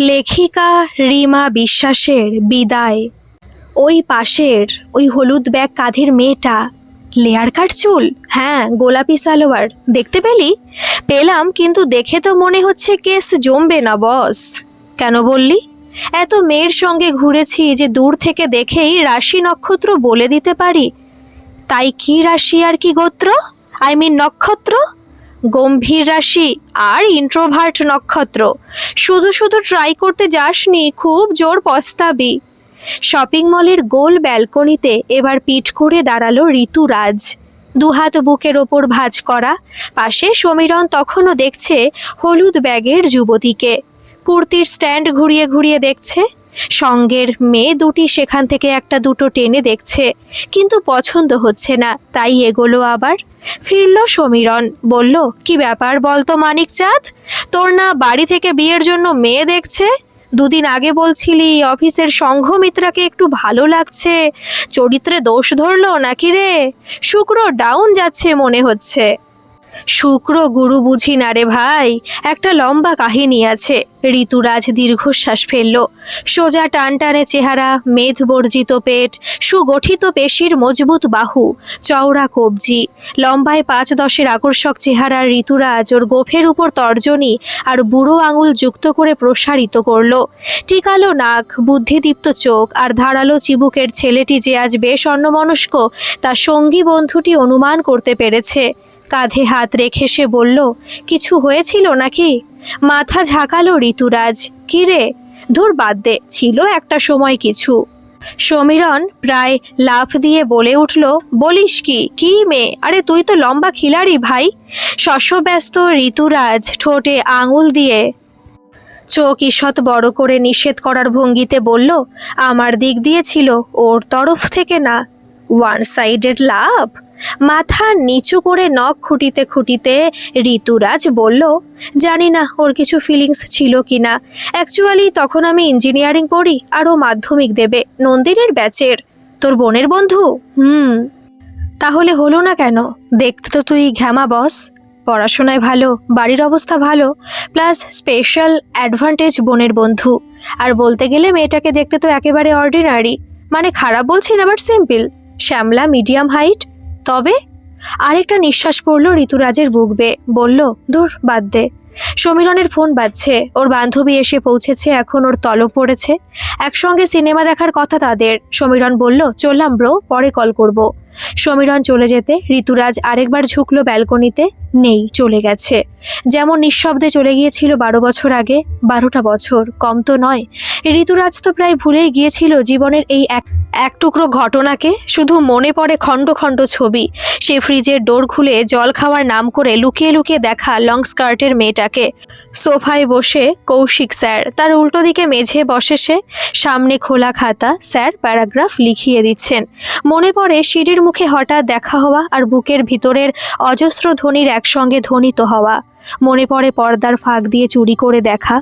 লেখিকা রিমা বিশ্বাসের বিদায়। ওই পাশের ওই হলুদ ব্যাগ কাঁধের মেয়েটা, লেয়ার কাট চুল? হ্যাঁ গোলাপি সালোয়ার। দেখতে পেলি? পেলাম, কিন্তু দেখে তো মনে হচ্ছে কেস জমবে না, বস। কেন বললি? এত মেয়ের সঙ্গে ঘুরেছি যে দূর থেকে দেখেই রাশি নক্ষত্র বলে দিতে পারি। তাই কি রাশি আর কি গোত্র? আই মিন নক্ষত্র? গম্ভীর রাশি আর ইন্ট্রোভার্ট নক্ষত্র। শুধু শুধু ট্রাই করতে যাসনি, খুব জোর পস্তাবি। শপিং মলের গোল ব্যালকনিতে এবার পিঠ করে দাঁড়াল ঋতুরাজ। দুহাত বুকের ওপর ভাঁজ করা, পাশে সমীরণ তখনও দেখছে হলুদ ব্যাগের যুবতীকে। কুর্তির স্ট্যান্ড ঘুরিয়ে ঘুরিয়ে দেখছে, সঙ্গের মেয়ে দুটি সেখান থেকে একটা দুটো টেনে দেখছে, কিন্তু পছন্দ হচ্ছে না, তাই এগোলো আবার। ফিরল সমীরণ। বলল, কি ব্যাপার বলতো মানিক চাঁদ তোর না বাড়ি থেকে বিয়ের জন্য মেয়ে দেখছে? দুদিন আগে বলছিলি অফিসের সংঘমিত্রাকে একটু ভালো লাগছে। চরিত্রে দোষ ধরলো নাকি রে? শুক্র ডাউন যাচ্ছে মনে হচ্ছে। শুক্র গুরু বুঝি না রে ভাই? একটা লম্বা কাহিনী আছে। ঋতুরাজ দীর্ঘশ্বাস ফেলল। সোজা টান টানে চেহারা মেদ বর্জিত পেট, সুগঠিত পেশির মজবুত বাহু, চওড়া কবজি। লম্বায় পাঁচ দশের আকর্ষক চেহারা ঋতুরাজ ওর গোফের উপর তর্জনী আর বুড়ো আঙুল যুক্ত করে প্রসারিত করল। টিকালো নাক, বুদ্ধিদীপ্ত চোখ আর ধারালো চিবুকের ছেলেটি যে আজ বেশ অন্যমনস্ক তা সঙ্গী বন্ধুটি অনুমান করতে পেরেছে। কাঁধে হাত রেখে সে বলল, কিছু হয়েছিল নাকি? মাথা ঝাঁকালো ঋতুরাজ। কিরে ধুর বাদ দে, ছিল একটা সময় কিছু। সমীরণ প্রায় লাফ দিয়ে বলে উঠল, বলিস কি? কি মেয়ে? আরে তুই তো লম্বা খিলাড়ি ভাই। শস্যব্যস্ত ঋতুরাজ ঠোঁটে আঙুল দিয়ে চোখ ঈষৎ বড় করে নিষেধ করার ভঙ্গিতে বলল, আমার দিক দিয়ে ছিল ওর তরফ থেকে না। One sided love? মাথা নিচু করে নখ খুঁটিতে খুঁটিতে ঋতুরাজ বলল, জানি না ওর কিছু ফিলিংস ছিল কি না অ্যাকচুয়ালি তখন আমি ইঞ্জিনিয়ারিং পড়ি আর ও মাধ্যমিক দেবে, নন্দিনীর ব্যাচের তোর বোনের বন্ধু? হুম। তাহলে হলো না কেন? দেখতে তো তুই ঘ্যামা বস পড়াশোনায় ভালো, বাড়ির অবস্থা ভালো প্লাস স্পেশাল অ্যাডভান্টেজ বোনের বন্ধু। আর বলতে গেলে মেয়েটাকে দেখতে তো একেবারে অর্ডিনারি মানে খারাপ বলছি না বাট সিম্পল শ্যামলা মিডিয়াম হাইট তবে? আরেকটা নিঃশ্বাস পড়ল ঋতুরাজের বুক বেয়ে বলল দূর বাদ দে। সমীরণের ফোন বাজছে। ওর বান্ধবী এসে পৌঁছেছে, এখন ওর তলব পড়েছে। একসঙ্গে সিনেমা দেখার কথা তাদের। সমীরণ বলল, চললাম ব্রো, পরে কল করব। সমীরণ চলে যেতে, ঋতুরাজ আরেকবার ঝুঁকলো ব্যালকনিতে, নেই, চলে গেছে। যেমন নিঃশব্দে চলে গিয়েছিল বারো বছর আগে, বারোটা বছর, কম তো নয়। ঋতুরাজ তো প্রায় ভুলেই গিয়েছিল জীবনের এই এক এক টুকরো ঘটনাকে শুধু মনে পড়ে খণ্ড খণ্ড ছবি। সে ফ্রিজের ডোর খুলে জল খাওয়ার নাম করে লুকিয়ে লুকিয়ে দেখা লং স্কার্টের মেয়েটাকে। সোফায় বসে কৌশিক স্যার, তার উল্টো দিকে মেঝে বসে সে, সামনে খোলা খাতা, স্যার প্যারাগ্রাফ লিখিয়ে দিচ্ছেন। মনে পড়ে সিঁড়ির মুখে হঠাৎ দেখা হওয়া আর বুকের ভিতরের অজস্র ধ্বনির একসঙ্গে ধ্বনিত হওয়া। মনে পড়ে পর্দার ফাঁক দিয়ে চুরি করে দেখা,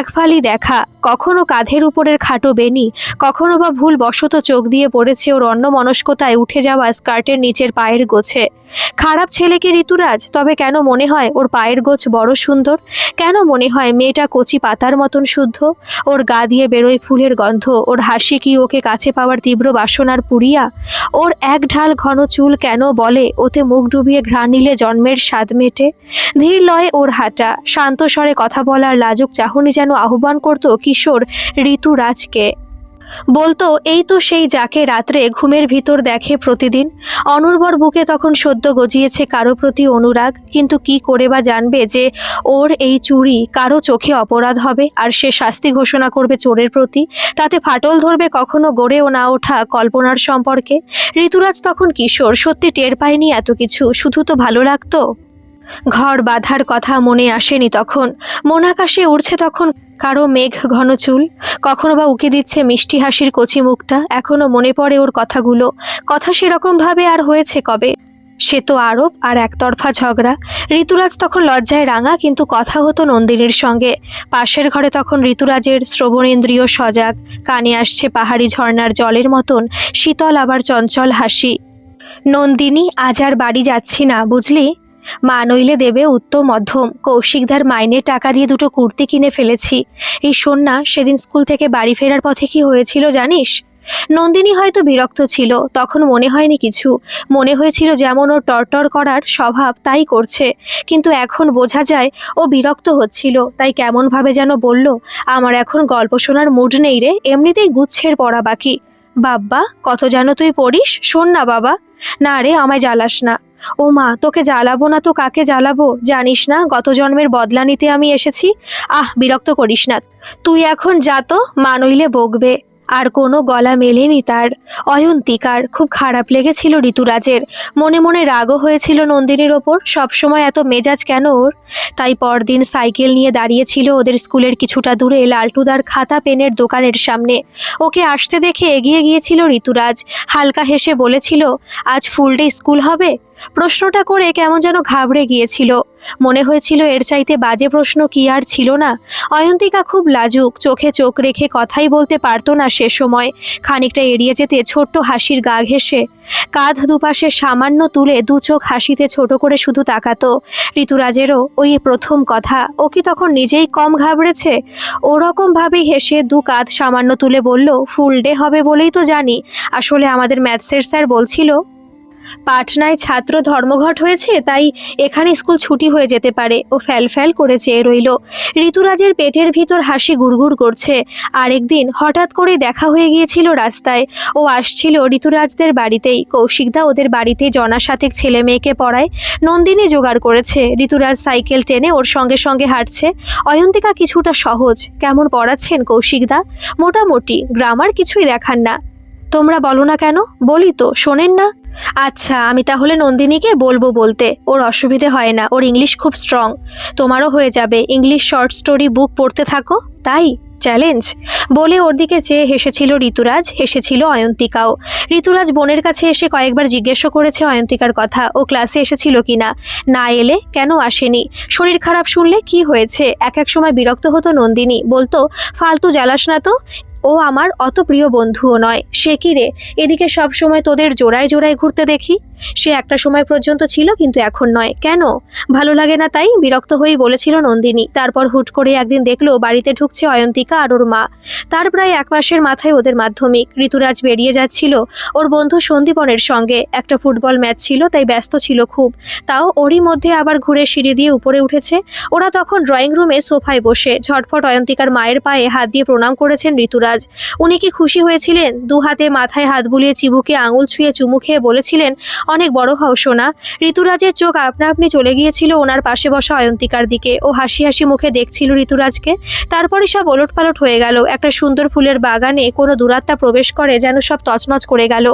এক ফালি দেখা কখনো কাঁধের উপরের খাটো বেনি কখনো বা ভুল বশত চোখ দিয়ে পড়েছে ওর অন্য মনস্কতায় উঠে যাওয়া স্কার্টের নিচের পায়ের গোছে। খারাপ ছেলেকে ঋতুরাজ? তবে কেন মনে হয় ওর পায়ের গোছ বড় সুন্দর? কেন মনে হয় মেয়েটা কচি পাতার মতন শুদ্ধ? ওর গা দিয়ে বেরোয় ফুলের গন্ধ, ওর হাসি কি ওকে কাছে পাওয়ার তীব্র বাসনার পুরিয়া? ওর এক ঢাল ঘন চুল কেন বলে ওতে মুখ ডুবিয়ে ঘ্রাণ নিলে জন্মের স্বাদ মেটে? ধীর লয়ে ওর হাঁটা, শান্ত স্বরে কথা বলার লাজুক চাহনি যেন আহ্বান করত কিশোর ঋতুরাজকে। বলতো, এই তো সেই যাকে রাত্রে ঘুমের ভিতর দেখে প্রতিদিন। অনুর্বর বুকে তখন সদ্য গজিয়েছে কারও প্রতি অনুরাগ। কিন্তু কি করে বা জানবে যে ওর এই চুরি কারও চোখে অপরাধ হবে? আর সে শাস্তি ঘোষণা করবে চোরের প্রতি? তাতে ফাটল ধরবে কখনো গড়েও না ওঠা কল্পনার সম্পর্কে? ঋতুরাজ তখন কিশোর, সত্যি টের পায়নি এত কিছু। শুধু তো ভালো লাগতো? ঘর বাঁধার কথা মনে আসেনি তখন। মন আকাশে উড়ছে তখন কারও মেঘ ঘন চুল। কখনো বা উকি দিচ্ছে মিষ্টি হাসির কচি মুখটা। এখনও মনে পড়ে ওর কথাগুলো। কথা সেরকম ভাবে আর হয়েছে কবে? সে তো আরব আর একতরফা ঝগড়া। ঋতুরাজ তখন লজ্জায় রাঙা, কিন্তু কথা হতো নন্দিনীর সঙ্গে। পাশের ঘরে তখন ঋতুরাজের শ্রবণেন্দ্রিয় সজাগ। কানে আসছে পাহাড়ি ঝর্ণার জলের মতন, শীতল আবার চঞ্চল হাসি। নন্দিনী, আজ আর বাড়ি যাচ্ছি না, বুঝলি? মা নইলে দেবে উত্তম মধ্যম কৌশিকদার মাইনের টাকা দিয়ে দুটো কুর্তি কিনে ফেলেছি। এই শোন না সেদিন স্কুল থেকে বাড়ি ফেরার পথে কি হয়েছিল জানিস? নন্দিনী হয়তো বিরক্ত ছিল, তখন মনে হয়নি কিছু। মনে হয়েছিল যেমন ওর টরটর করার স্বভাব তাই করছে। কিন্তু এখন বোঝা যায় ও বিরক্ত হচ্ছিল, তাই কেমনভাবে যেন বলল, আমার এখন গল্প শোনার মুড নেই রে, এমনিতেই গুচ্ছের পড়া বাকি। বাব্বা, কত যেন তুই পড়িস? শোন না বাবা। না রে, আমায় জ্বালাস না। ও মা, তোকে জ্বালাবো না তো কাকে জ্বালাবো? জানিস না, গত জন্মের বদলা নিতে আমি এসেছি? আহ, বিরক্ত করিস না। তুই এখন যা তো, মা নইলে বকবে। আর কোনো গলা মেলেনি তার। অয়ন্তিকার, খুব খারাপ লেগেছিল ঋতুরাজের। মনে মনে রাগও হয়েছিল নন্দিনীর ওপর। সবসময় এত মেজাজ কেন ওর? তাই পরদিন সাইকেল নিয়ে দাঁড়িয়েছিল ওদের স্কুলের কিছুটা দূরে লালটুদার খাতা পেনের দোকানের সামনে। ওকে আসতে দেখে এগিয়ে গিয়েছিল ঋতুরাজ। হালকা হেসে বলেছিল, আজ ফুল ডে স্কুল হবে? প্রশ্নটা করে কেমন যেন ঘাবড়ে গিয়েছিল। মনে হয়েছিল এর চাইতে বাজে প্রশ্ন কি আর ছিল না। অয়ন্তিকা খুব লাজুক, চোখে চোখ রেখে কথাই বলতে পারতো না সে সময়। খানিকটা এড়িয়ে যেতে ছোট্ট হাসির গা ঘেসে কাঁধ দুপাশে সামান্য তুলে দু চোখ হাসিতে ছোট করে শুধু তাকাতো। ঋতুরাজেরও ওই প্রথম কথা, ও কি তখন নিজেই কম ঘাবড়েছে? ওরকম ভাবেই হেসে দু কাঁধ সামান্য তুলে বলল, ফুল ডে হবে বলেই তো জানি। আসলে আমাদের ম্যাথসের স্যার বলছিল পাটনায় ছাত্র ধর্মঘট হয়েছে, তাই এখানে স্কুল ছুটি হয়ে যেতে পারে ও ফ্যাল ফ্যাল করে চেয়ে রইল। ঋতুরাজের পেটের ভিতর হাসি গুড়গুড় করছে। আরেকদিন হঠাৎ করে দেখা হয়ে গিয়েছিল রাস্তায়। ও আসছিল ঋতুরাজদের বাড়িতেই। কৌশিকদা ওদের বাড়িতে জনাসাতেক ছেলে মেয়েকে পড়ায়। নন্দিনী জোগাড় করেছে। ঋতুরাজ সাইকেল টেনে ওর সঙ্গে সঙ্গে হাঁটছে। অয়ন্তিকা কিছুটা সহজ। কেমন পড়াচ্ছেন কৌশিকদা মোটামুটি। গ্রামার কিছুই দেখান না। তোমরা বলো না কেন? বলি তো, শোনেন না। আচ্ছা আমি তাহলে নন্দিনীকে বলব বলতে। ওর অসুবিধে হয় না, ওর ইংলিশ খুব স্ট্রং তোমারও হয়ে যাবে, ইংলিশ শর্ট স্টোরি বুক পড়তে থাকো। তাই? চ্যালেঞ্জ বলে ওর দিকে চেয়ে হেসেছিল ঋতুরাজ, হেসেছিল অয়ন্তিকাও। ঋতুরাজ বোনের কাছে এসে কয়েকবার জিজ্ঞেসও করেছে অয়ন্তিকার কথা, ও ক্লাসে এসেছিল কিনা? না এলে কেন আসেনি? শরীর খারাপ শুনলে কি হয়েছে? এক এক সময় বিরক্ত হতো নন্দিনী। বলতো, ফালতু জ্বালাস না তো? ও আমার অত প্রিয় বন্ধুও নয়। সে কি রে? এদিকে সবসময় তোদের জোড়ায় জোড়ায় ঘুরতে দেখি। সে একটা সময় পর্যন্ত ছিল, কিন্তু এখন নয়। কেন? ভালো লাগে না তাই? বিরক্ত হয়েই বলেছিল নন্দিনী। তারপর হুট করে একদিন দেখল, বাড়িতে ঢুকছে অয়ন্তিকা আর ওর মা। তার প্রায় এক মাসের মাথায় ওদের মাধ্যমিক। ঋতুরাজ বেরিয়ে যাচ্ছিল ওর বন্ধু সন্দীপনের সঙ্গে। একটা ফুটবল ম্যাচ ছিল, তাই ব্যস্ত ছিল খুব। তাও ওরই মধ্যে আবার ঘুরে সিঁড়ি দিয়ে উপরে উঠেছে। ওরা তখন ড্রয়িং রুমে সোফায় বসে। ঝটফট অয়ন্তিকার মায়ের পায়ে হাত দিয়ে প্রণাম করেছেন ঋতুরাজ। উনি কি খুশি হয়েছিলেন? দু হাতে মাথায় হাত বুলিয়ে চিবুকে আঙুল ছুঁয়ে চুমু খেয়ে বলেছিলেন অনেক বড় হও, সোনা। ঋতুরাজের চোখ আপনা আপনি চলে গিয়েছিল ওনার পাশে বসা অয়ন্তিকার দিকে। ও হাসি হাসি মুখে দেখছিল ঋতুরাজকে। তারপরে সব ওলট পালট হয়ে গেল। একটা সুন্দর ফুলের বাগানে কোনো দূরাত্মা প্রবেশ করে যেন সব তছনছ করে গেল।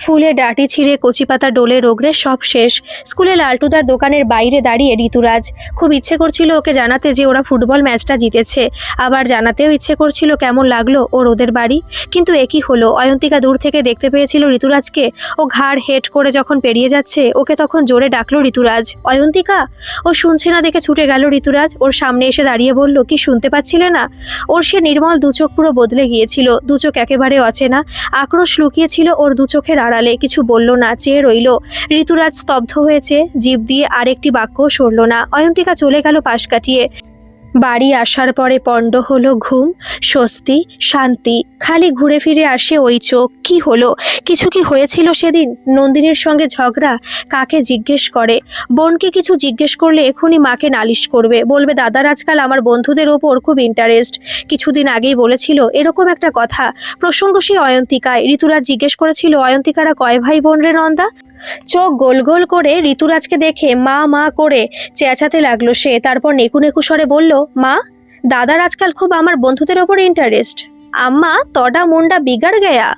ফুলে ডাটি ছিঁড়ে কচি পাতা ডোলে রোগরে সব শেষ। স্কুলে লালটুদার দোকানের বাইরে দাঁড়িয়ে ঋতুরাজ। খুব ইচ্ছে করছিল ওকে জানাতে যে ওরা ফুটবল ম্যাচটা জিতেছে। আবার জানাতেও ইচ্ছে করছিল কেমন লাগল ওর ওদের বাড়ি। কিন্তু একই হলো? অয়ন্তিকা দূর থেকে দেখতে পেয়েছিল ঋতুরাজকে। ও ঘাড় হেট করে যখন পেরিয়ে যাচ্ছে, ওকে তখন জোরে ডাকলো ঋতুরাজ। অয়ন্তিকা? ও শুনছে না দেখে ছুটে গেল ঋতুরাজ। ওর সামনে এসে দাঁড়িয়ে বলল, কি শুনতে পাচ্ছিলে না? ওর সে নির্মল দুচোখ পুরো বদলে গিয়েছিল। দুচোখ একেবারে অচেনা। আক্রোশ লুকিয়েছিল ওর দু চোখের আড়ালে কিছু বলল না, চেয়ে রইল। ঋতুরাজ স্তব্ধ হয়েছে, জীব দিয়ে আরেকটি বাক্য সরল না। অয়ন্তিকা চলে গেল পাশ কাটিয়ে। বাড়ি আসার পরে পণ্ড হলো ঘুম, স্বস্তি, শান্তি। খালি ঘুরে ফিরে আসে ওই চোখ। কি হলো? কিছু কি হয়েছিল সেদিন? নন্দিনীর সঙ্গে ঝগড়া? কাকে জিজ্ঞেস করে? বোনকে কিছু জিজ্ঞেস করলে এখনই মাকে নালিশ করবে। বলবে, দাদার আজকাল আমার বন্ধুদের ওপর খুব ইন্টারেস্ট কিছুদিন আগেই বলেছিল, এরকম একটা কথা। প্রসঙ্গ সেই অয়ন্তিকায়। ঋতুরাজ জিজ্ঞেস করেছিল, অয়ন্তিকারা কয় ভাই বোন রে নন্দা? চোখ গোল গোল করে ঋতুরাজকে দেখে মা মা করে চেঁচাতে লাগল সে। তারপর নেকু নেকু স্বরে বলল, মা, দাদার আজকাল খুব আমার বন্ধুদের ওপর ইন্টারেস্ট আম্মা, তডা, মুন্ডা, বিগাড় গেয়া।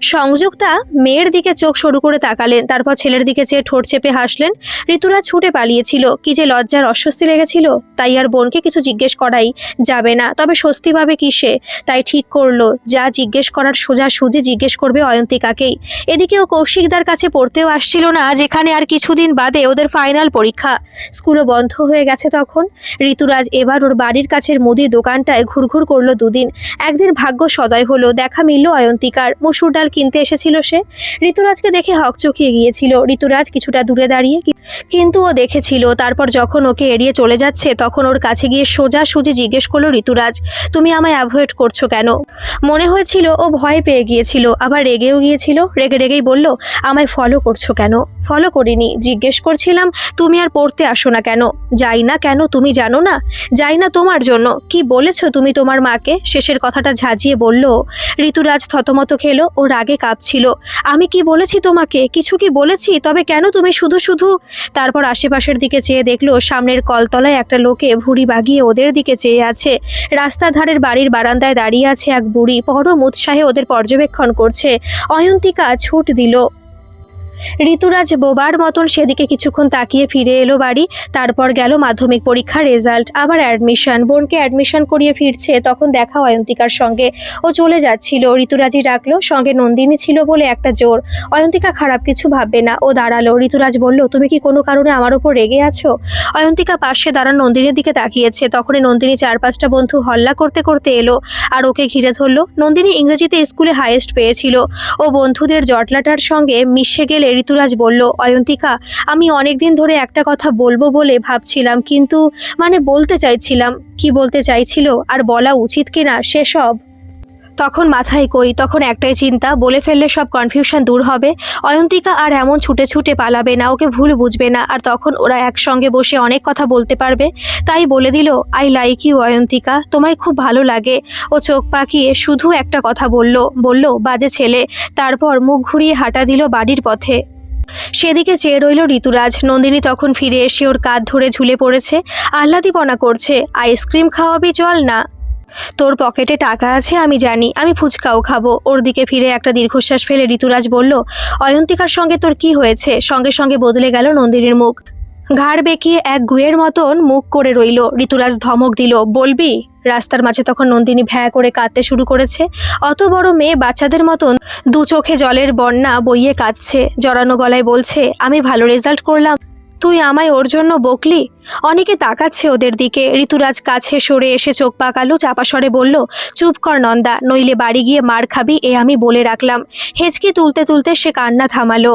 সংযুক্তা মেয়ের দিকে চোখ সরু করে তাকালেন, তারপর ছেলের দিকে চেয়ে ঠোঁট চেপে হাসলেন। ঋতুরাজ ছুটে পালিয়েছিল। কি যে লজ্জার অস্বস্তি লেগেছিল, তাই আর বোনকে কিছু জিজ্ঞেস করাই যাবে না। তবে স্বস্তি পাবে কিসে? তাই ঠিক করল, যা জিজ্ঞেস করার সোজা সুজি জিজ্ঞেস করবে অয়ন্তিকাকেই। এদিকে ও কৌশিকদার কাছে পড়তেও আসছিল না, যেখানে আর কিছুদিন বাদে ওদের ফাইনাল পরীক্ষা। স্কুলও বন্ধ হয়ে গেছে তখন। ঋতুরাজ এবার ওর বাড়ির কাছের মুদি দোকানটায় ঘুরঘুর করল দুদিন। একদিন ভাগ্য সদয় হলো, দেখা মিলল অয়ন্তিকার। মুসুর ডাল কিনতে এসেছিল সে। ঋতুরাজকে দেখে হকচকিয়ে গিয়েছিল। ঋতুরাজ কিছুটা দূরে দাঁড়িয়ে কিন্তু ও দেখেছিল, তারপর যখন ওকে এড়িয়ে চলে যাচ্ছে, তখন ওর কাছে গিয়ে সোজা সুজি জিজ্ঞেস করল, ঋতুরাজ, তুমি আমায় অ্যাভয়েড করছ কেন? মনে হয়েছিল ও ভয় পেয়ে গিয়েছিল, আবার রেগেও গিয়েছিল, রেগে রেগেই বলল, আমায় ফলো করছ কেন? ফলো করিনি, জিজ্ঞেস করছিলাম, তুমি আর পড়তে আসো না কেন? যাই না কেন, তুমি জানো না? যাই না তোমার জন্য। কি বলেছ তুমি তোমার মাকে? শেষের কথাটা ঝাঁঝিয়ে বলল, ঋতুরাজ থতমত খেলো, ও রাগে কাঁপছিল। আমি কি বলেছি তোমাকে? কিছু কি বলেছি? তবে কেন তুমি শুধু শুধু তারপর আশেপাশের দিকে চেয়ে দেখল সামনের কলতলায় একটা লোকে ভুড়ি বাগিয়ে ওদের দিকে চেয়ে আছে। রাস্তা ধারের বাড়ির বারান্দায় দাঁড়িয়ে আছে এক বুড়ি। পরম উৎসাহে ওদের পর্যবেক্ষণ করছে। অয়ন্তিকা ছুট দিল। ঋতুরাজ বোবার মতন সেদিকে কিছুক্ষণ তাকিয়ে ফিরে এলো বাড়ি, তারপর গেল মাধ্যমিক পরীক্ষার রেজাল্ট, আবার অ্যাডমিশন। বোনকে অ্যাডমিশন করিয়ে ফিরছে, তখন দেখা অয়ন্তিকার সঙ্গে। ও চলে যাচ্ছিল, ঋতুরাজই ডাকলো, সঙ্গে নন্দিনী ছিল বলে একটা জোর। অয়ন্তিকা খারাপ কিছু ভাববে না। ও দাঁড়াল, ঋতুরাজ বলল, তুমি কি কোনো কারণে আমার উপর রেগে আছো? অয়ন্তিকা পাশে দাঁড়ান নন্দিনীর দিকে তাকিয়েছে। তখনই নন্দিনী চার পাঁচটা বন্ধু হল্লা করতে করতে এলো আর ওকে ঘিরে ধরলো। নন্দিনী ইংরেজিতে স্কুলে হাইয়েস্ট পেয়েছিল। ও বন্ধুদের জটলাটার সঙ্গে মিশে গেলে ঋতুরাজ বলল, অয়ন্তিকা, আমি অনেক দিন ধরে একটা কথা বলব বলে ভাবছিলাম, কিন্তু মানে বলতে চাইছিলাম। কি বলতে চাইছিল? আর বলা উচিত কিনা? সেসব তখন মাথায় কই, তখন একটাই চিন্তা, বলে ফেললে সব কনফিউশন দূর হবে। অয়ন্তিকা আর এমন ছুটে ছুটে পালাবে না, ওকে ভুল বুঝবে না, আর তখন ওরা একসঙ্গে বসে অনেক কথা বলতে পারবে। তাই বলে দিল আই লাইক ইউ অয়ন্তিকা, তোমায় খুব ভালো লাগে। ও চোখ পাকিয়ে শুধু একটা কথা বলল বলল, বাজে ছেলে। তারপর মুখ ঘুরিয়ে হাঁটা দিল বাড়ির পথে। সেদিকে চেয়ে রইল ঋতুরাজ, নন্দিনী তখন ফিরে এসে ওর কাঁধ ধরে ঝুলে পড়েছে। আহ্লাদিপনা করছে, আইসক্রিম খাওয়াবি, চল না। তোর পকেটে টাকা আছে, আমি জানি, আমি ফুচকাও খাব। ওর দিকে ফিরে একটা দীর্ঘশ্বাস ফেলে ঋতুরাজ বলল, অয়ন্তিকার সঙ্গে তোর কি হয়েছে? সঙ্গে সঙ্গে বদলে গেল নন্দিনীর মুখ। ঘাড় বেঁকিয়ে এক গুয়ের মতন মুখ করে রইল। ঋতুরাজ ধমক দিল, বলবি? রাস্তার মাঝে তখন নন্দিনী ভ্যা করে কাঁদতে শুরু করেছে। অত বড় মেয়ে বাচ্চাদের মতন দু চোখে জলের বন্যা বইয়ে কাঁদছে। জড়ানো গলায় বলছে, আমি ভালো রেজাল্ট করলাম। তুই আমায় ওর জন্য বকলি? অনেকে তাকাচ্ছে ওদের দিকে। ঋতুরাজ কাছে সরে এসে চোখ পাকালো, চাপা স্বরে বলল, চুপ কর নন্দা, নইলে বাড়ি গিয়ে মার খাবি, এ আমি বলে রাখলাম। হেঁচকি তুলতে তুলতে সে কান্না থামালো।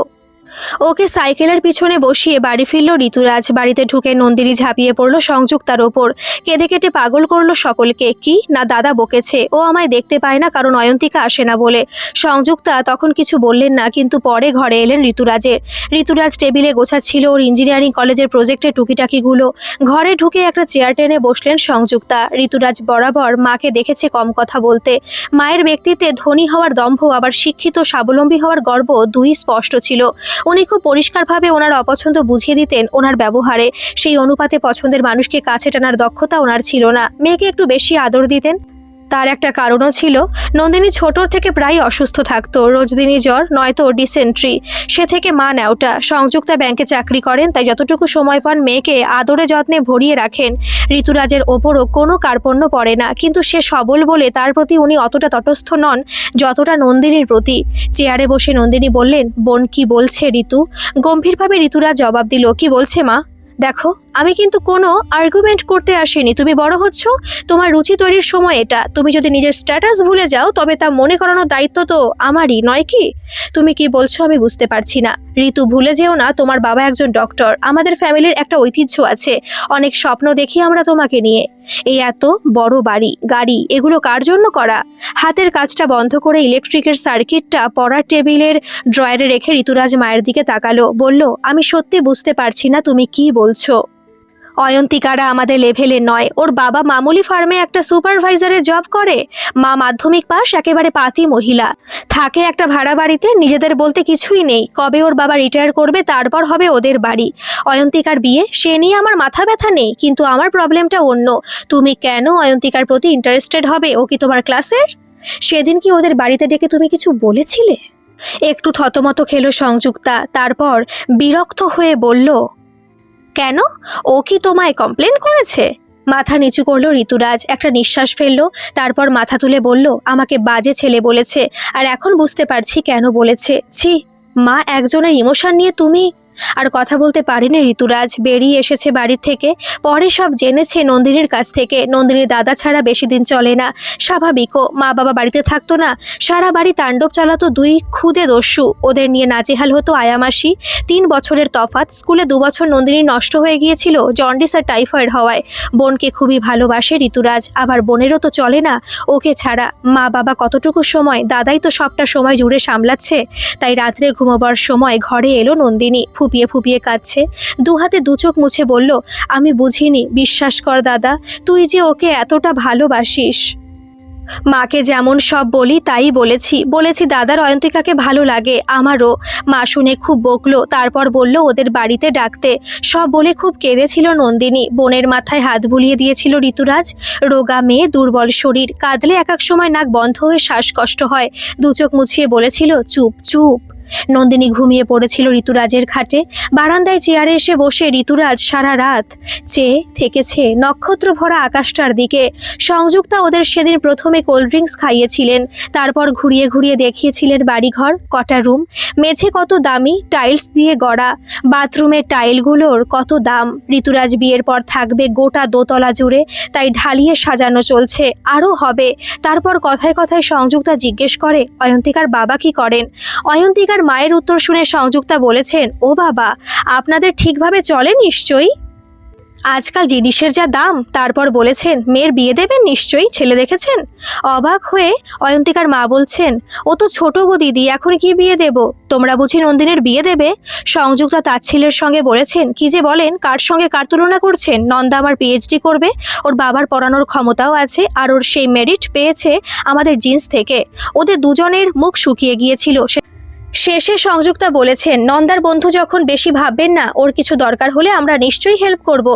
ওকে সাইকেলের পিছনে বসিয়ে বাড়ি ফিরল ঋতুরাজ। বাড়িতে ঢুকে নন্দিনী ঝাঁপিয়ে পড়ল সংযুক্তার ওপর। কেঁদে কেটে পাগল করল সকলকে, কি? না, দাদা বকেছে। ও আমায় দেখতে পায় না, কারণ অয়ন্তিকা আসে না বলে। সংযুক্তা তখন কিছু বললেন না, কিন্তু পরে ঘরে এলেন ঋতুরাজের। ঋতুরাজ টেবিলে গোছাচ্ছিল ওর ইঞ্জিনিয়ারিং কলেজের প্রজেক্টের টুকিটাকিগুলো। ঘরে ঢুকে একটা চেয়ার টেনে বসলেন সংযুক্তা। ঋতুরাজ বরাবর মাকে দেখেছে কম কথা বলতে। মায়ের ব্যক্তিত্বে ধনী হওয়ার দম্ভ, আবার শিক্ষিত, স্বাবলম্বী হওয়ার গর্ব দুই স্পষ্ট ছিল। উনি খুব পরিষ্কারভাবে ওনার অপছন্দ বুঝিয়ে দিতেন ওনার ব্যবহারে। সেই অনুপাতে পছন্দের মানুষকে কাছে টানার দক্ষতা ওনার ছিল না। মেয়েকে একটু বেশি আদর দিতেন। তার একটা কারণও ছিল, নন্দিনী ছোটর থেকে প্রায় অসুস্থ থাকতো রোজদিনই জ্বর, নয়তো ডিসেন্ট্রি। সে থেকে মা নেওটা সংযুক্তা ব্যাংকে চাকরি করেন, তাই যতটুকু সময় পান মেয়েকে আদরে যত্নে ভরিয়ে রাখেন। ঋতুরাজের ওপরও কোনো কার্পণ্য পড়ে না, কিন্তু সে সবল বলে তার প্রতি উনি অতটা তটস্থ নন, যতটা নন্দিনীর প্রতি। চেয়ারে বসে নন্দিনী বললেন, বোন কি বলছে ঋতু? গম্ভীরভাবে ঋতুরাজ জবাব দিল, কি বলছে মা? দেখো। আমি কিন্তু কোনো আর্গুমেন্ট করতে আসিনি। তুমি বড় হচ্ছ, তোমার রুচি তৈরির সময় এটা। তুমি যদি নিজের স্ট্যাটাস ভুলে যাও, তবে তা মনে করানোর দায়িত্ব তো আমারই, নয় কি? তুমি কি বলছো আমি বুঝতে পারছি না। ঋতু, ভুলে যেও না, তোমার বাবা একজন ডক্টর আমাদের ফ্যামিলির একটা ঐতিহ্য আছে। অনেক স্বপ্ন দেখি আমরা তোমাকে নিয়ে। এই এত বড় বাড়ি, গাড়ি, এগুলো কার জন্য করা? হাতের কাজটা বন্ধ করে ইলেকট্রিকের সার্কিটটা পড়ার টেবিলের ড্রয়ারে রেখে ঋতুরাজ মায়ের দিকে তাকালো। বলল, আমি সত্যি বুঝতে পারছি না, তুমি কি বলছো? অয়ন্তিকারা আমাদের লেভেলে নয়। ওর বাবা মামুলি ফার্মে একটা সুপারভাইজারের জব করে। মা মাধ্যমিক পাশ একেবারে পাতি মহিলা। থাকে একটা ভাড়া বাড়িতে, নিজেদের বলতে কিছুই নেই। কবে ওর বাবা রিটায়ার করবে, তারপর হবে ওদের বাড়ি। অয়ন্তিকার বিয়ে, সে নিয়ে আমার মাথা ব্যথা নেই, কিন্তু আমার প্রবলেমটা অন্য। তুমি কেন অয়ন্তিকার প্রতি ইন্টারেস্টেড হবে? ও কি তোমার ক্লাসের সেদিন কি ওদের বাড়িতে ডেকে তুমি কিছু বলেছিলে? একটু থতমত খেলো সংযুক্তা, তারপর বিরক্ত হয়ে বলল কেন? ও কি তোমায় কমপ্লেন করেছে? মাথা নিচু করল ঋতুরাজ, একটা নিঃশ্বাস ফেলল, তারপর মাথা তুলে বলল, আমাকে বাজে ছেলে বলেছে, আর এখন বুঝতে পারছি কেন বলেছে। ছি, মা একজনের ইমোশন নিয়ে তুমি আর কথা বলতে পারেনি ঋতুরাজ। বেরিয়ে এসেছে বাড়ির থেকে। পরে সব জেনেছে নন্দিনীর কাছ থেকে। নন্দিনীর দাদা ছাড়া বেশি দিন চলে না। স্বাভাবিকও, মা বাবা বাড়িতে থাকতো না। সারা বাড়ি তাণ্ডব চালাতো দুই খুদে দস্যু। ওদের নিয়ে নাজেহাল হতো আয়ামাসি। তিন বছরের তফাৎ। স্কুলে দু বছর নন্দিনী নষ্ট হয়ে গিয়েছিল জন্ডিস আর টাইফয়েড হওয়ায়। বোনকে খুবই ভালোবাসে ঋতুরাজ। আবার বোনেরও তো চলে না। ওকে ছাড়া মা বাবা কতটুকু সময়? দাদাই তো সবটা সময় জুড়ে সামলাচ্ছে। তাই রাত্রে ঘুমোবার সময় ঘরে এলো নন্দিনী। ফুপিয়ে ফুপিয়ে কাঁদছে। দু হাতে দু চোখ মুছে বলল, আমি বুঝিনি, বিশ্বাস কর দাদা, তুই যে ওকে এতটা ভালোবাসিস। মাকে যেমন সব বলি, তাই বলেছি। বলেছি দাদার অয়ন্তিকাকে ভালো লাগে, আমারও। মা শুনে খুব বকলো, তারপর বলল, ওদের বাড়িতে ডাকতে। সব বলে খুব কেঁদেছিল নন্দিনী। বোনের মাথায় হাত বুলিয়ে দিয়েছিল ঋতুরাজ। রোগা মেয়ে, দুর্বল শরীর। কাঁদলে এক এক সময় নাক বন্ধ হয়ে শ্বাসকষ্ট হয়। দু চোখ মুছিয়ে বলেছিল, চুপ চুপ। নন্দিনী ঘুমিয়ে পড়েছিল ঋতুরাজের খাটে। বারান্দায় চেয়ারে এসে বসে ঋতুরাজ সারা রাত চেয়ে থেকেছে। নক্ষত্র ভরা আকাশটার দিকে। সংযুক্তা ওদের সেদিন প্রথমে কোল্ড ড্রিঙ্কস খাইয়েছিলেন, তারপর ঘুরিয়ে ঘুরিয়ে দেখিয়েছিলেন বাড়িঘর, কটা রুম। মেঝে কত দামি, টাইলস দিয়ে গড়া। বাথরুমের টাইলগুলোর কত দাম। ঋতুরাজ বিয়ের পর থাকবে গোটা দোতলা জুড়ে, তাই ঢালিয়ে সাজানো চলছে। আরও হবে। তারপর কথায় কথায় সংযুক্তা জিজ্ঞেস করে, অয়ন্তিকার বাবা কি করেন? অয়ন্তিকার মায়ের উত্তর শুনে সংযুক্তা বলেছেন, ও বাবা, আপনাদের ঠিকভাবে চলে নিশ্চয়ই? আজকাল জিনিসের যা দাম, তারপর বলেছেন, মেয়ের বিয়ে দেবেন নিশ্চয়ই, ছেলে দেখেছেন? অবাক হয়ে অয়ন্তিকার মা বলছেন, ও তো ছোট গো দিদি, এখন কি বিয়ে দেব? তোমরা বুঝি নন্দিনের বিয়ে দেবে? সংযুক্তা তাচ্ছিলের সঙ্গে বলেছেন, কি যে বলেন, কার সঙ্গে কার তুলনা করছেন? নন্দা আমার পিএইচডি করবে, ওর বাবার পড়ানোর ক্ষমতাও আছে, আর ওর সেই মেরিট পেয়েছে আমাদের জিন্স থেকে। ওদের দুজনের মুখ শুকিয়ে গিয়েছিল, সে- শেষে সংযুক্তা বলেছেন, নন্দার বন্ধু যখন বেশি ভাববেন না, ওর কিছু দরকার হলে আমরা নিশ্চয়ই হেল্প করব।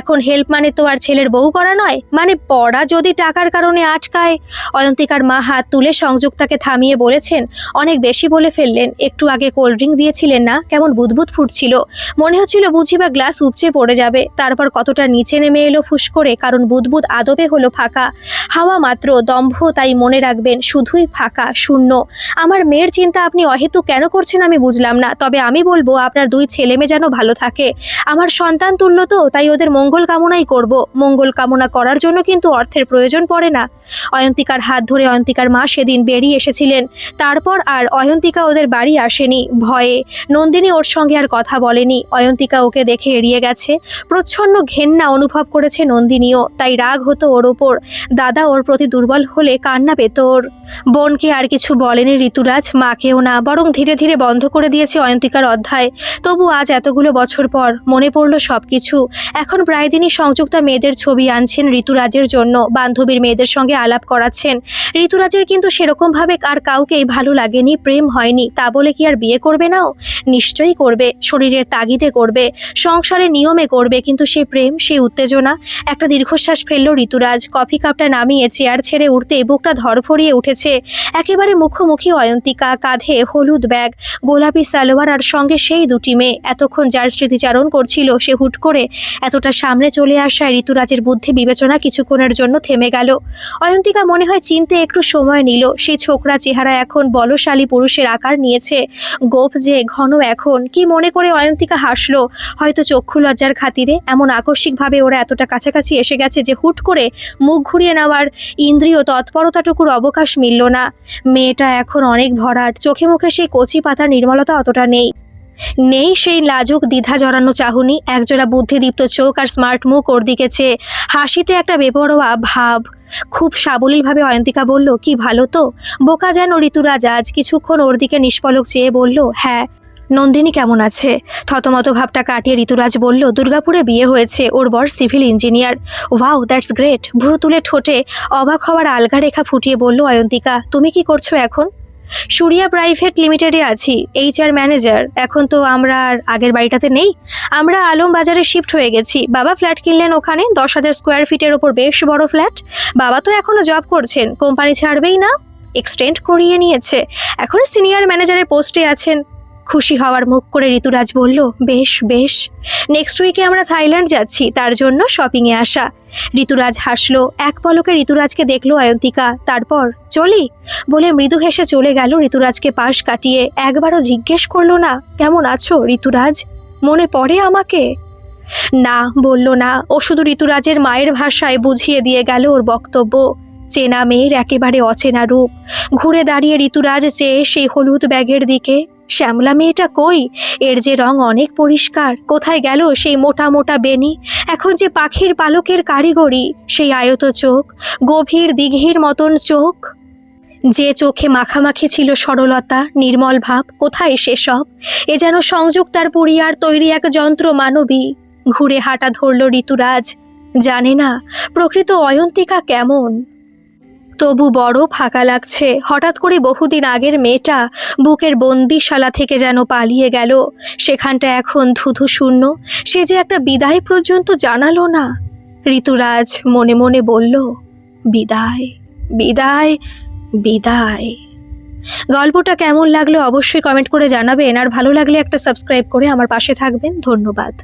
এখন হেল্প মানে তো আর ছেলের বউ করা নয় মানে পড়া যদি টাকার কারণে আটকায়। অয়ন্তিকার মা হাত তুলে সংযুক্তাকে থামিয়ে বলেছেন, অনেক বেশি বলে ফেললেন, একটু আগে কোল্ড ড্রিঙ্ক দিয়েছিলেন না, কেমন বুদবুদ ফুটছিল। মনে হচ্ছিল বুঝি বা গ্লাস উপচে পড়ে যাবে, তারপর কতটা নিচে নেমে এলো ফুস করে, কারণ বুদবুদ আদবে হলো ফাঁকা। হাওয়া মাত্র দম্ভ, তাই মনে রাখবেন, শুধুই ফাঁকা, শূন্য। আমার মেয়ের চিন্তা আপনি অহেতুক কেন করছেন আমি বুঝলাম না। তবে আমি বলব, আপনার দুই ছেলে মেয়ে যেন ভালো থাকে। আমার সন্তান তুল্য তো, তাই ওদের মঙ্গল কামনাই করব। মঙ্গল কামনা করার জন্য কিন্তু অর্থের প্রয়োজন পড়ে না। অয়ন্তিকার হাত ধরে অয়ন্তিকার মা সেদিন বেরিয়ে এসেছিলেন। তারপর আর অয়ন্তিকা ওদের বাড়ি আসেনি। ভয়ে নন্দিনী ওর সঙ্গে আর কথা বলেনি। অয়ন্তিকা ওকে দেখে এড়িয়ে গেছে। প্রচ্ছন্ন ঘেন্না অনুভব করেছে নন্দিনীও। তাই রাগ হতো ওর ওপর। দাদা ওর প্রতি দুর্বল হলে কান্না পেত ওর। বোনকে আর কিছু বলেনি ঋতুরাজ, মাকেও না, বরং ধীরে ধীরে বন্ধ করে দিয়েছে অয়ন্তিকার অধ্যায়। তবু আজ এতগুলো বছর পর মনে পড়ল সবকিছু। এখন প্রায় দিনই সংযুক্তা মেয়েদের ছবি আনছেন ঋতুরাজের জন্য। বান্ধবীর মেয়েদের সঙ্গে আলাপ করাচ্ছেন। ঋতুরাজের কিন্তু সেরকমভাবে আর কাউকেই ভালো লাগেনি, প্রেম হয়নি। তা বলে কি আর বিয়ে করবে নাও? নিশ্চয়ই করবে। শরীরের তাগিদে করবে। সংসারের নিয়মে করবে, কিন্তু সে প্রেম সেই উত্তেজনা। একটা দীর্ঘশ্বাস ফেলল ঋতুরাজ। কফি কাপটা নামিয়ে চেয়ার ছেড়ে উঠতে বুকটা ধরফরিয়ে উঠেছে। একেবারে মুখোমুখি অয়ন্তিকা। কাঁধে হলুদ ব্যাগ, গোলাপি সালোয়ার আর সঙ্গে সেই দুটি মেয়ে। এতক্ষণ যার স্মৃতিচারণ করছিল, সে হুট করে এতটা সামনে চলে আসায় ঋতুরাজের বুদ্ধি বিবেচনা কিছুক্ষণের জন্য থেমে গেল। অয়ন্তিকা মনে হয় চিনতে একটু সময় নিল। সেই ছোকরা চেহারা এখন বলশালী পুরুষের আকার নিয়েছে। গোপ যে ঘন এখন, কি মনে করে অয়ন্তিকা হাসলো? হয়তো চক্ষু লজ্জার খাতিরে এমন আকস্মিকভাবে ওরা এতটা কাছাকাছি এসে গেছে যে হুট করে মুখ ঘুরিয়ে নেওয়ার ইন্দ্রিয় তৎপরতাটুকুর অবকাশ মিলল না। মেয়েটা এখন অনেক ভরাট, চোখে মুখে সেই কচি পাতার নির্মলতা অতটা নেই। নেই সেই লাজুক, দ্বিধা জড়ানো চাহনি, একজোড়া বুদ্ধিদীপ্ত চোখ আর স্মার্ট মুখ ওর দিকে চেয়ে। হাসিতে একটা বেপরোয়া ভাব। খুব সাবলীলভাবে অয়ন্তিকা বলল, কি ভালো তো? বোকা যেন ঋতুরাজ আজ কিছুক্ষণ ওর দিকে নিষ্পলক চেয়ে বলল হ্যাঁ নন্দিনী কেমন আছে? থতমত ভাবটা কাটিয়ে ঋতুরাজ বলল, দুর্গাপুরে বিয়ে হয়েছে, ওর বর civil engineer. Wow, that's great. ভুরু তুলে ঠোঁটে অবাক হওয়ার আলগা রেখা ফুটিয়ে বলল, অয়ন্তিকা, তুমি কি করছ এখন? সুরিয়া প্রাইভেট লিমিটেডে আছি এইচ আর ম্যানেজার। এখন তো আমরা আর আগের বাড়িটাতে নেই। আমরা আলম বাজারে শিফট হয়ে গেছি। বাবা ফ্ল্যাট কিনলেন ওখানে, দশ হাজার স্কোয়ার ফিটের ওপর বেশ বড় ফ্ল্যাট। বাবা তো এখনও জব করছেন, কোম্পানি ছাড়বেই না। এক্সটেন্ড করিয়ে নিয়েছে। এখন সিনিয়র ম্যানেজারের পোস্টে আছেন। খুশি হওয়ার মুখ করে ঋতুরাজ বলল, বেশ বেশ। নেক্সট উইকে আমরা থাইল্যান্ড যাচ্ছি, তার জন্য শপিংয়ে আসা। ঋতুরাজ হাসলো, এক পলকে ঋতুরাজকে দেখল অয়ন্তিকা, তারপর, চলি? বলে মৃদু হেসে চলে গেল ঋতুরাজকে পাশ কাটিয়ে। একবারও জিজ্ঞেস করল না, কেমন আছো ঋতুরাজ? মনে পড়ে আমাকে? না, বলল, না। ও শুধু ঋতুরাজের মায়ের ভাষায় বুঝিয়ে দিয়ে গেল ওর বক্তব্য। চেনা মেয়ের একেবারে অচেনা রূপ। ঘুরে দাঁড়িয়ে ঋতুরাজ চেয়ে সেই হলুদ ব্যাগের দিকে শ্যামলা মেয়েটা কই? এর যে রং অনেক পরিষ্কার। কোথায় গেল সেই মোটা মোটা বেনি এখন যে পাখির পালকের কারিগরি, সেই আয়ত চোখ, গভীর দিঘির মতন চোখ? যে চোখে মাখামাখি ছিল সরলতা, নির্মল ভাব, কোথায় সেসব এ যেন সংযুক্তার পুরিয়ার তৈরি এক যন্ত্র মানবী। ঘুরে হাঁটা ধরল ঋতুরাজ। জানে না, প্রকৃত অয়ন্তিকা কেমন? তবু বড় ফাঁকা লাগছে। হঠাৎ করে বহুদিন আগের মেয়েটা বুকের বন্দিশালা থেকে যেন পালিয়ে গেল। সেখানটা এখন ধুধু শূন্য। সে যে একটা বিদায় পর্যন্ত জানালো না। ঋতুরাজ মনে মনে বলল, বিদায় বিদায় বিদায়। গল্পটা কেমন লাগল অবশ্যই কমেন্ট করে জানাবেন। আর ভালো লাগলে একটা সাবস্ক্রাইব করে আমার পাশে থাকবেন। ধন্যবাদ।